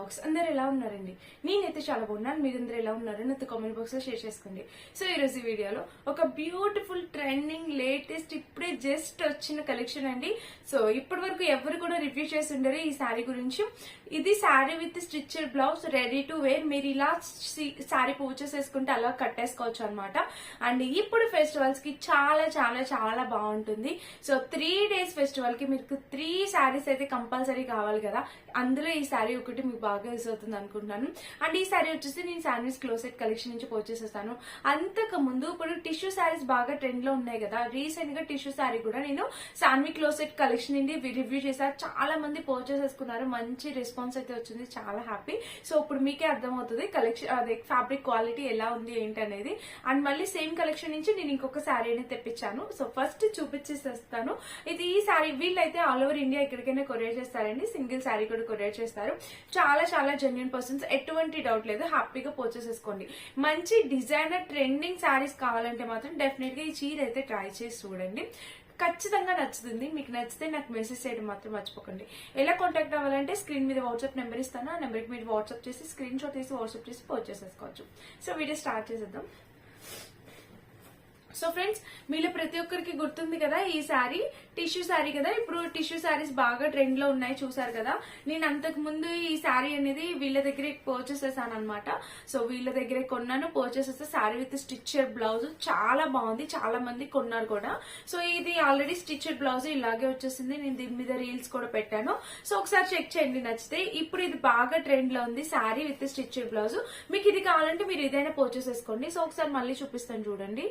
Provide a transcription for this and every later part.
Blogs అందరు ఎలా ఉన్నారండి? నేనైతే చాలా బాగున్నాను. మీరందరూ ఎలా ఉన్నారు నాతో కామెంట్ బాక్స్లో షేర్ చేసుకోండి. సో ఈ రోజు వీడియోలో ఒక బ్యూటిఫుల్ ట్రెండింగ్ లేటెస్ట్ ఇప్పుడే జస్ట్ వచ్చిన కలెక్షన్ అండి. సో ఇప్పటి వరకు ఎవరు కూడా రివ్యూ చేసి ఉండరు ఈ శారీ గురించి. ఇది sari with stitched blouse ready to wear మీరు ఇలా శారీ పూజ చేసుకుంటే అలా కట్టేసుకోవచ్చు అనమాట అండ్ ఇప్పుడు ఫెస్టివల్స్కి చాలా చాలా చాలా బాగుంటుంది. సో త్రీ డేస్ ఫెస్టివల్కి మీకు త్రీ శారీస్ అయితే కంపల్సరీ కావాలి కదా. అందులో ఈ శారీ ఒకటి మీకు బాగా యూస్ అవుతుంది అనుకుంటున్నాను. అండ్ ఈ శారీ వచ్చేసి నేను శారీస్ క్లోసెట్ కలెక్షన్ నుంచి పర్చేస్ చేస్తాను. అంతకు ముందు ఇప్పుడు టిష్యూ శారీస్ బాగా ట్రెండ్లో ఉన్నాయి కదా. రీసెంట్గా టిష్యూ శారీ కూడా నేను శాన్వి క్లోసెట్ కలెక్షన్ నుండి రివ్యూ చేశాను చాలా మంది పర్చేస్ చేసుకున్నారు. మంచి రెస్పాన్స్ అయితే వచ్చింది. చాలా హ్యాపీ సో ఇప్పుడు మీకే అర్థమవుతుంది కలెక్షన్ అదే ఫ్యాబ్రిక్ క్వాలిటీ ఎలా ఉంది ఏంటి అనేది. అండ్ మళ్ళీ సేమ్ కలెక్షన్ నుంచి నేను ఇంకొక శారీ అనేది తెప్పించాను. సో ఫస్ట్ చూపించేసేస్తాను. ఇది ఈ శారీ వీళ్ళైతే ఆల్ ఓవర్ ఇండియా ఎక్కడికైనా కొరియర్ చేస్తారండి. సింగిల్ శారీ కూడా కొరియర్ చేస్తారు. చాలా చాలా జెన్యున్ పర్సన్స్ ఎటువంటి డౌట్ లేదు. హ్యాపీగా పర్చేస్ చేసుకోండి. మంచి డిజైనర్ ట్రెండింగ్ శారీస్ కావాలంటే మాత్రం డెఫినెట్గా ఈ చీర అయితే ట్రై చేసి చూడండి. ఖచ్చితంగా నచ్చుతుంది. మీకు నచ్చితే నాకు మెసేజ్ చేయడం మాత్రం మర్చిపోకండి. ఎలా కాంటాక్ట్ అవ్వాలంటే స్క్రీన్ మీద వాట్సాప్ నెంబర్ ఇస్తాను. ఆ నెంబర్కి మీరు వాట్సాప్ చేసి స్క్రీన్ షాట్ తీసి వాట్సాప్ చేసి పర్చేస్ చేసుకోవచ్చు. సో వీడియో స్టార్ట్ చేసేద్దాం. సో ఫ్రెండ్స్ మీలో ప్రతి ఒక్కరికి గుర్తుంది కదా ఈ శారీ టిష్యూ శారీ కదా? ఇప్పుడు టిష్యూ శారీస్ బాగా ట్రెండ్లో ఉన్నాయి చూసారు కదా? నేను అంతకు ముందు ఈ శారీ అనేది వీళ్ళ దగ్గరే పర్చేస్ చేశాను అనమాట సో వీళ్ళ దగ్గరే కొన్నాను పర్చేస్ చేస్తే శారీ విత్ స్టిచ్చెడ్ బ్లౌజ్ చాలా బాగుంది చాలా మంది కొన్నారు కూడా. సో ఇది ఆల్రెడీ స్టిచ్చెడ్ బ్లౌజ్ ఇలాగే వచ్చేసింది. నేను దీని మీద రీల్స్ కూడా పెట్టాను. సో ఒకసారి చెక్ చేయండి నచ్చితే. ఇప్పుడు ఇది బాగా ట్రెండ్లో ఉంది శారీ విత్ స్టిచ్చెడ్ బ్లౌజ్ మీకు ఇది కావాలంటే మీరు ఏదైనా పర్చేస్ చేసుకోండి. సో ఒకసారి మళ్ళీ చూపిస్తాను చూడండి.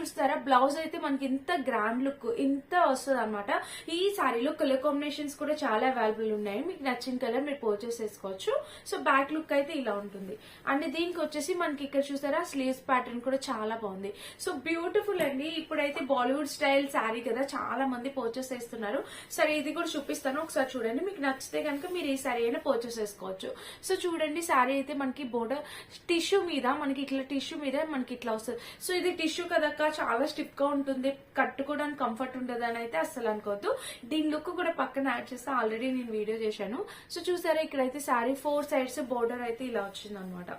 చూస్తారా? బ్లౌజ్ అయితే మనకి ఇంత గ్రాండ్ లుక్ ఇంత వస్తుంది అనమాట ఈ శారీలో కలర్ కాంబినేషన్స్ కూడా చాలా అవైలబుల్ ఉన్నాయి. మీకు నచ్చిన కలర్ మీరు పర్చేస్ చేసుకోవచ్చు. సో బ్యాక్ లుక్ అయితే ఇలా ఉంటుంది. అండ్ దీనికి వచ్చేసి మనకి ఇక్కడ చూసారా స్లీవ్స్ ప్యాటర్న్ కూడా చాలా బాగుంది. సో బ్యూటిఫుల్ అండి. ఇప్పుడైతే బాలీవుడ్ స్టైల్ శారీ కదా చాలా మంది పర్చేస్ చేస్తున్నారు. సరే ఇది కూడా చూపిస్తాను. ఒకసారి చూడండి. మీకు నచ్చితే కనుక మీరు ఈ శారీ అయినా పర్చేస్ చేసుకోవచ్చు. సో చూడండి. శారీ అయితే మనకి బోర్డర్ టిష్యూ మీద మనకి ఇట్లా టిష్యూ మీద మనకి ఇట్లా వస్తుంది. సో ఇది టిష్యూ కదక్క? చాలా స్టిఫ్గా ఉంటుంది కట్టుకోవడానికి కంఫర్ట్ ఉండదు అని అయితే అస్సలు అనుకోవద్దు. దీని లుక్ కూడా పక్కన యాడ్ చేస్తే ఆల్రెడీ నేను వీడియో చేశాను. సో చూసారా ఇక్కడైతే శారీ ఫోర్ సైడ్స్ బోర్డర్ అయితే ఇలా వచ్చింది అనమాట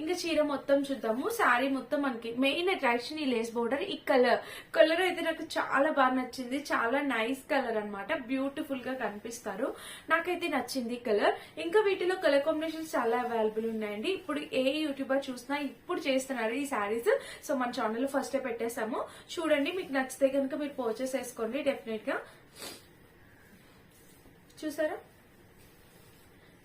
ఇంకా చీర మొత్తం చూద్దాము. శారీ మొత్తం మనకి మెయిన్ అట్రాక్షన్ ఈ లేస్ బోర్డర్ ఈ కలర్ కలర్ అయితే నాకు చాలా బాగా నచ్చింది. చాలా నైస్ కలర్ అనమాట బ్యూటిఫుల్గా కనిపిస్తారు. నాకైతే నచ్చింది కలర్ ఇంకా వీటిలో కలర్ కాంబినేషన్స్ చాలా అవైలబుల్ ఉన్నాయండి. ఇప్పుడు ఏ యూట్యూబర్ చూసినా ఇప్పుడు చేస్తున్నారు ఈ శారీస్ సో మన ఛానల్ ఫస్ట్ పెట్టేసాము చూడండి మీకు నచ్చితే కనుక మీరు పర్చేస్ చేసుకోండి డెఫినెట్గా. చూసారా?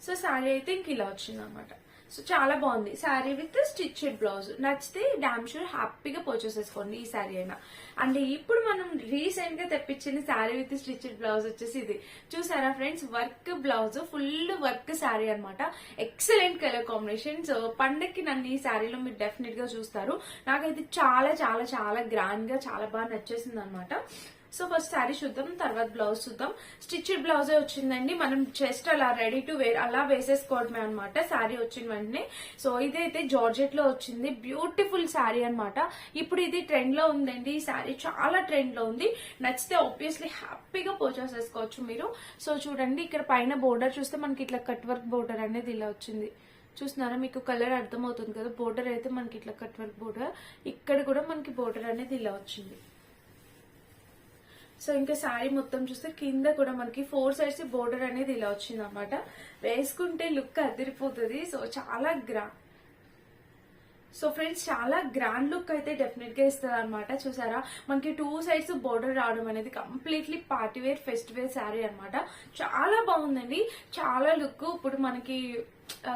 సో శారీ అయితే ఇంక ఇలా వచ్చింది అనమాట సో చాలా బాగుంది. Sari with stitched blouse. నచ్చితే డామ్ షూర్ హ్యాపీగా పర్చేస్ చేసుకోండి ఈ శారీ అయినా. అండ్ ఇప్పుడు మనం రీసెంట్గా తెప్పించిన శారీ విత్ స్టిచ్డ్ బ్లౌజ్ వచ్చేసి ఇది. చూసారా friends work blouse full work sari అనమాట ఎక్సలెంట్ కలర్ కాంబినేషన్ సో పండక్కి నన్ను ఈ శారీలో మీరు డెఫినెట్గా చూస్తారు. నాకైతే చాలా చాలా చాలా గ్రాండ్గా చాలా బాగా నచ్చేసింది అనమాట సో ఫస్ట్ శారీ చూద్దాం తర్వాత బ్లౌజ్ చూద్దాం. స్టిచ్డ్ బ్లౌజే వచ్చిందండి. మనం జస్ట్ అలా రెడీ టు వేర్ అలా వేసేసుకోవడమే అనమాట శారీ వచ్చిన వెంటనే. సో ఇదైతే జార్జెట్లో వచ్చింది. బ్యూటిఫుల్ శారీ అనమాట ఇప్పుడు ఇది ట్రెండ్లో ఉందండి. ఈ శారీ చాలా ట్రెండ్లో ఉంది. నచ్చితే ఆబ్వియస్లీ హ్యాపీగా పర్చేస్ చేసుకోవచ్చు మీరు. సో చూడండి ఇక్కడ పైన బోర్డర్ చూస్తే మనకి ఇట్లా కట్ వర్క్ బోర్డర్ అనేది ఇలా వచ్చింది. చూస్తున్నారా? మీకు కలర్ అర్థమవుతుంది కదా. బోర్డర్ అయితే మనకి ఇట్లా కట్ వర్క్ బోర్డర్ ఇక్కడ కూడా మనకి బోర్డర్ అనేది ఇలా వచ్చింది. సో ఇంకా శారీ మొత్తం చూస్తే కింద కూడా మనకి ఫోర్ సైడ్స్ బోర్డర్ అనేది ఇలా వచ్చింది అనమాట వేసుకుంటే లుక్ అదిరిపోతుంది. సో చాలా గ్రా సో ఫ్రెండ్స్ చాలా గ్రాండ్ లుక్ అయితే డెఫినెట్గా ఇస్తుంది అనమాట చూసారా? మనకి టూ సైడ్స్ బోర్డర్ రావడం అనేది completely party wear festive wear festival sari అనమాట చాలా బాగుందండి. చాలా లుక్. ఇప్పుడు మనకి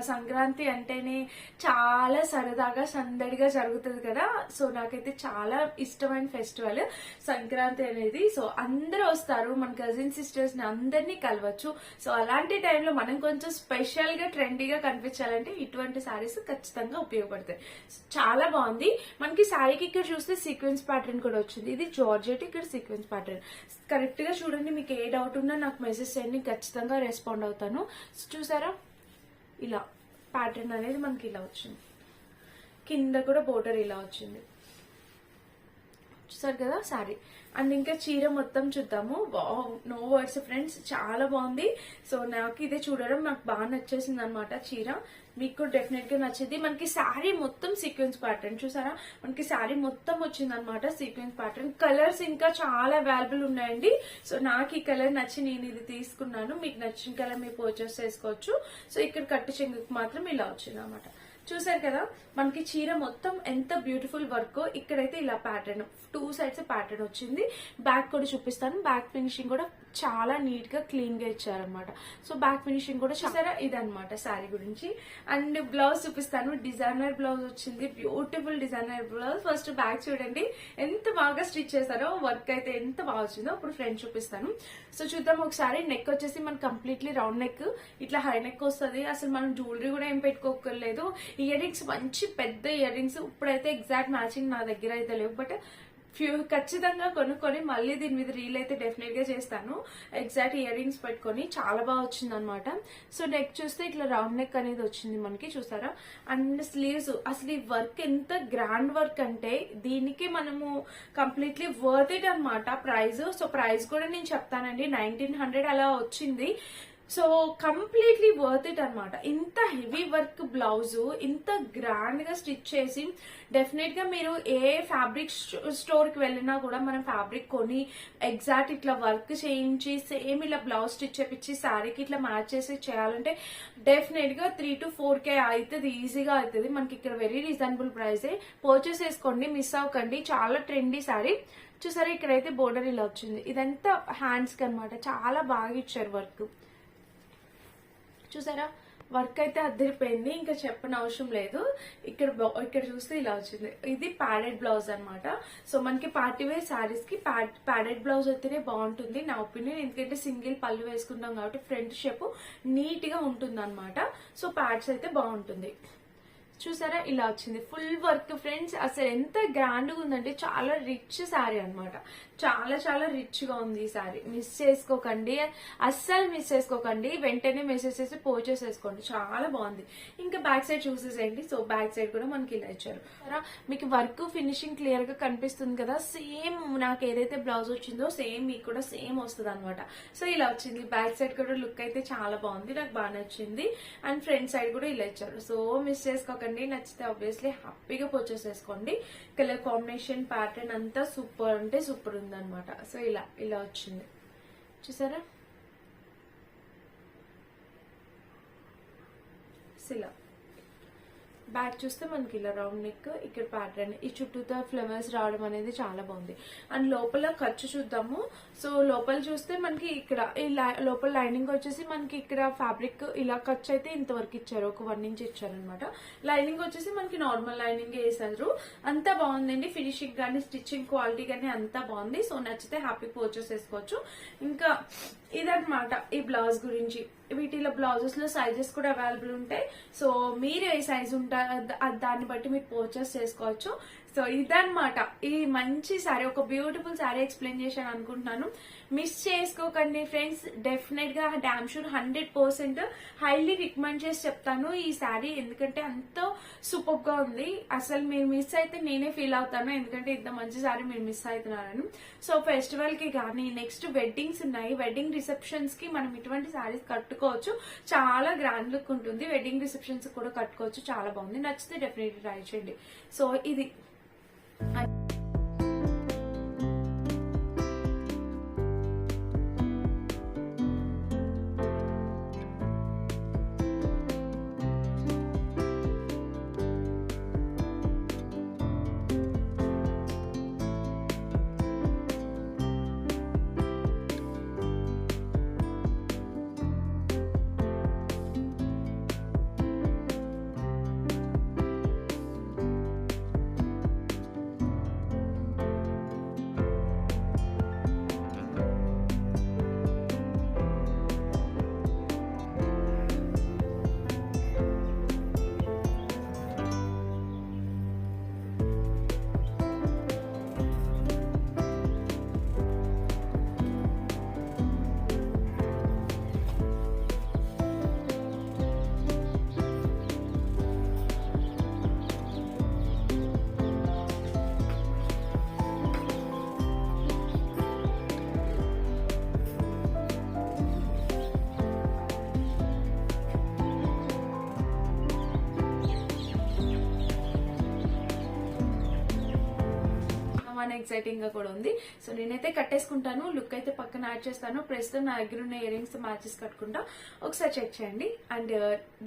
సంక్రాంతి అంటేనే చాలా సరదాగా సందడిగా జరుగుతుంది కదా. సో నాకైతే చాలా ఇష్టమైన ఫెస్టివల్ సంక్రాంతి అనేది. సో అందరూ వస్తారు. మన కజిన్ సిస్టర్స్ని అందరినీ కలవచ్చు. సో అలాంటి టైంలో మనం కొంచెం స్పెషల్గా ట్రెండీగా కనిపించాలంటే ఇటువంటి సారీస్ ఖచ్చితంగా ఉపయోగపడతాయి. చాలా బాగుంది. మనకి శారీకి ఇక్కడ చూస్తే సీక్వెన్స్ ప్యాటర్న్ కూడా వచ్చింది. ఇది జార్జెట్ ఇక్కడ సీక్వెన్స్ ప్యాటర్న్. కరెక్ట్గా చూడండి మీకు ఏ డౌట్ ఉన్నా నాకు మెసేజ్ చేయండి. ఖచ్చితంగా రెస్పాండ్ అవుతాను. చూసారా? ఇలా ప్యాటర్న్ అనేది మనకి ఇలా వచ్చింది. కింద కూడా బోర్డర్ ఇలా వచ్చింది. చూసారు కదా? సారీ అండ్ ఇంకా చీర మొత్తం చూద్దాము. నో వర్డ్స్ ఫ్రెండ్స్ చాలా బాగుంది. సో నాకు ఇదే చూడడం నాకు బాగా నచ్చేసింది అనమాట చీర. మీకు డెఫినెట్గా నచ్చింది. మనకి శారీ మొత్తం సీక్వెన్స్ ప్యాటర్న్ చూసారా? మనకి శారీ మొత్తం వచ్చింది అనమాట సీక్వెన్స్ ప్యాటర్న్ కలర్స్ ఇంకా చాలా అవైలబుల్ ఉన్నాయండి. సో నాకు ఈ కలర్ నచ్చి నేను ఇది తీసుకున్నాను. మీకు నచ్చిన కలర్ మీరు పర్చేస్ చేసుకోవచ్చు. సో ఇక్కడ కట్టు చెంగుకు మాత్రం ఇలా వచ్చింది అనమాట చూసారు కదా మనకి చీర మొత్తం ఎంత బ్యూటిఫుల్ వర్క్ ఇక్కడైతే ఇలా ప్యాటర్న్ టూ సైడ్స్ ప్యాటర్న్ వచ్చింది. బ్యాక్ కూడా చూపిస్తాను. బ్యాక్ ఫినిషింగ్ కూడా చాలా నీట్గా క్లీన్గా ఇచ్చారనమాట సో బ్యాక్ ఫినిషింగ్ కూడా చూసారా? ఇదనమాట శారీ గురించి. అండ్ బ్లౌజ్ చూపిస్తాను. డిజైనర్ బ్లౌజ్ వచ్చింది. Beautiful designer blouse. First back చూడండి. ఎంత బాగా స్టిచ్ చేశారో వర్క్ అయితే ఎంత బాగా వచ్చిందో ఇప్పుడు ఫ్రంట్ చూపిస్తాను. సో చూద్దాం ఒకసారి. నెక్ వచ్చేసి మనం కంప్లీట్లీ రౌండ్ నెక్. ఇట్లా హై నెక్ వస్తుంది. అసలు మనం జ్యువెలరీ కూడా ఏం పెట్టుకోకర్లేదు ఇయర్ రింగ్స్ మంచి పెద్ద ఇయర్ రింగ్స్. ఇప్పుడైతే ఎగ్జాక్ట్ మ్యాచింగ్ నా దగ్గర అయితే లేవు. బట్ ఫ్యూ ఖచ్చితంగా కొనుక్కొని మళ్ళీ దీని మీద రీల్ అయితే డెఫినెట్గా చేస్తాను. ఎగ్జాక్ట్ ఇయర్ రింగ్స్ పెట్టుకొని చాలా బాగా వచ్చింది అనమాట సో నెక్ చూస్తే ఇట్లా రౌండ్ నెక్ అనేది వచ్చింది మనకి చూసారా? అండ్ స్లీవ్స్ అసలు ఈ వర్క్ ఎంత గ్రాండ్ వర్క్ అంటే దీనికి మనము కంప్లీట్లీ వర్త్ ఇట్ అనమాట ప్రైస్ సో ప్రైస్ కూడా నేను చెప్తానండి. నైన్టీన్ హండ్రెడ్ అలా వచ్చింది. సో కంప్లీట్లీ వర్త్ ఇట్ అనమాట ఇంత హెవీ వర్క్ బ్లౌజ్ ఇంత గ్రాండ్గా స్టిచ్ చేసి డెఫినెట్గా మీరు ఏ ఫ్యాబ్రిక్ స్టోర్కి వెళ్ళినా కూడా మనం ఫ్యాబ్రిక్ కొని ఎగ్జాక్ట్ ఇట్లా వర్క్ చేయించి సేమ్ ఇలా బ్లౌజ్ స్టిచ్ చేపించి శారీకి ఇట్లా మ్యాచ్ చేసి చేయాలంటే డెఫినెట్గా త్రీ టు ఫోర్ కే అవుతుంది ఈజీగా అవుతుంది మనకి ఇక్కడ వెరీ రీజనబుల్ ప్రైస్ పర్చేస్ చేసుకోండి మిస్ అవ్వకండి. చాలా ట్రెండీ శారీ చూసారా ఇక్కడైతే బోర్డర్ ఇలా వచ్చింది. ఇదంతా హ్యాండ్స్కి అనమాట చాలా బాగా ఇచ్చారు వర్క్ చూసారా? వర్క్ అయితే అద్దరిపోయింది ఇంకా చెప్పని అవసరం లేదు. ఇక్కడ ఇక్కడ చూస్తే ఇలా వచ్చింది. ఇది ప్యాడెడ్ బ్లౌజ్ అనమాట సో మనకి పార్టీ వేర్ శారీస్కి ప్యాడెడ్ బ్లౌజ్ అయితేనే బాగుంటుంది. నా ఒపీనియన్ ఎందుకంటే సింగిల్ పళ్ళు వేసుకుంటాం కాబట్టి ఫ్రంట్ షేప్ నీట్గా ఉంటుంది అనమాట సో ప్యాడ్స్ అయితే బాగుంటుంది. చూసారా? ఇలా వచ్చింది. ఫుల్ వర్క్ ఫ్రెండ్స్ అసలు ఎంత గ్రాండ్గా ఉందంటే చాలా రిచ్ శారీ అన్నమాట. చాలా చాలా రిచ్గా ఉంది ఈ శారీ మిస్ చేసుకోకండి. అస్సలు మిస్ చేసుకోకండి. వెంటనే మెసేజ్ చేసి పర్చేస్ చేసుకోండి చాలా బాగుంది. ఇంకా బ్యాక్ సైడ్ చూసేసేయండి. సో బ్యాక్ సైడ్ కూడా మనకి ఇలా ఇచ్చారు. మీకు వర్క్ ఫినిషింగ్ క్లియర్గా కనిపిస్తుంది కదా? సేమ్ నాకు ఏదైతే బ్లౌజ్ వచ్చిందో సేమ్ మీకు కూడా సేమ్ వస్తుంది అనమాట సో ఇలా వచ్చింది. బ్యాక్ సైడ్ కూడా లుక్ అయితే చాలా బాగుంది. నాకు బాగా నచ్చింది. అండ్ ఫ్రంట్ సైడ్ కూడా ఇలా ఇచ్చారు. సో మిస్ చేసుకోకండి. నచ్చితే ఆబ్వియస్లీ హ్యాపీగా పర్చేస్ చేసుకోండి. కలర్ కాంబినేషన్ ప్యాటర్న్ అంతా సూపర్ అంటే సూపర్ ఉంది అనమాట సో ఇలా ఇలా వచ్చింది. చూసారా? సిలా ఇలా. బ్యాక్ చూస్తే మనకి ఇలా రౌండ్ నెక్ ఇక్కడ ప్యాటర్న్ ఈ చుట్టూతో ఫ్లవర్స్ రావడం అనేది చాలా బాగుంది. అండ్ లోపల ఖర్చు చూద్దాము. సో లోపల చూస్తే మనకి ఇక్కడ ఈ లై- లోపల లైనింగ్ వచ్చేసి మనకి ఇక్కడ ఫ్యాబ్రిక్ ఇలా ఖర్చు అయితే ఇంతవరకు ఇచ్చారు. ఒక వన్ ఇంచ్ ఇచ్చారనమాట లైనింగ్ వచ్చేసి మనకి నార్మల్ లైనింగ్ వేసారు. అంతా బాగుందండి. ఫినిషింగ్ కానీ స్టిచ్చింగ్ క్వాలిటీ కానీ అంతా బాగుంది. సో నచ్చితే హ్యాపీ పర్చేస్ చేసుకోవచ్చు. ఇంకా ఇదనమాట ఈ బ్లౌజ్ గురించి. వీటిలో బ్లౌజెస్లో సైజెస్ కూడా అవైలబుల్ ఉంటాయి. సో మీరు ఏ సైజ్ ఉంటా దాన్ని బట్టి మీరు పర్చేస్ చేసుకోవచ్చు. సో ఇదన్నమాట. ఈ మంచి శారీ ఒక బ్యూటిఫుల్ శారీ ఎక్స్ప్లెయిన్ చేశాను అనుకుంటున్నాను. మిస్ చేసుకోకండి ఫ్రెండ్స్ డెఫినెట్గా damn sure hundred percent highly recommend చేసి చెప్తాను ఈ శారీ ఎందుకంటే అంత సూపర్గా ఉంది. అసలు మీరు మిస్ అయితే నేనే ఫీల్ అవుతాను. ఎందుకంటే ఇంత మంచి శారీ మీరు మిస్ అవుతున్నారని. సో ఫెస్టివల్కి కానీ నెక్స్ట్ వెడ్డింగ్స్ ఉన్నాయి. వెడ్డింగ్ రిసెప్షన్స్కి మనం ఇటువంటి శారీస్ కట్టుకోవచ్చు. చాలా గ్రాండ్ లుక్ ఉంటుంది. వెడ్డింగ్ రిసెప్షన్స్ కూడా కట్టుకోవచ్చు. చాలా బాగుంది. నచ్చితే డెఫినెట్లీ ట్రై చేయండి. సో ఇది I అని ఎక్సైటింగ్గా కూడా ఉంది. సో నేనైతే కట్టేసుకుంటాను లుక్ అయితే పక్కన యాడ్ చేస్తాను. ప్రస్తుతం నా దగ్గర ఉన్న ఇయర్ రింగ్స్ మ్యాచెస్ కట్టుకుంటా. ఒకసారి చెక్ చేయండి. అండ్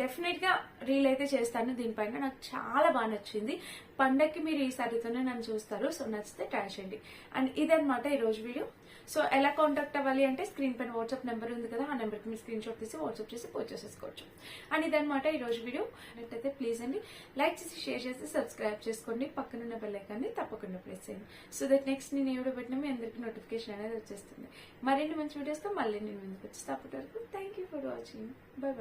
డెఫినెట్ uh, గా రీల్ అయితే చేస్తాను దీనిపైన. నాకు చాలా బాగా నచ్చింది. పండక్కి మీరు ఈ సారితోనే నన్ను చూస్తారు. సో నచ్చితే ట్రై చేయండి. అండ్ ఇదనమాట ఈ రోజు వీడియో సో ఎలా కాంటాక్ట్ అవ్వాలి అంటే స్క్రీన్ పైన వాట్సాప్ నెంబర్ ఉంది కదా ఆ నెంబర్కి మీరు స్క్రీన్ షాట్ తీసి వాట్సాప్ చేసి పోస్ట్ చేసేసుకోవచ్చు అండ్ ఇదన్నమాట ఈ రోజు వీడియో అయితే ప్లీజ్ అండి లైక్ చేసి షేర్ చేసి సబ్స్క్రైబ్ చేసుకోండి. పక్కనున్న బెల్లైకాన్ని తప్పకుండా ప్రెస్ చేయండి. సో దట్ నెక్స్ట్ నేను ఎవడో పెట్టినా మీ అందరికీ నోటిఫికేషన్ అనేది వచ్చేస్తుంది. మరిన్ని మంచి వీడియోస్తో మళ్ళీ నేను ముందుకు వచ్చి అప్పటి వరకు. Thank you for watching bye bye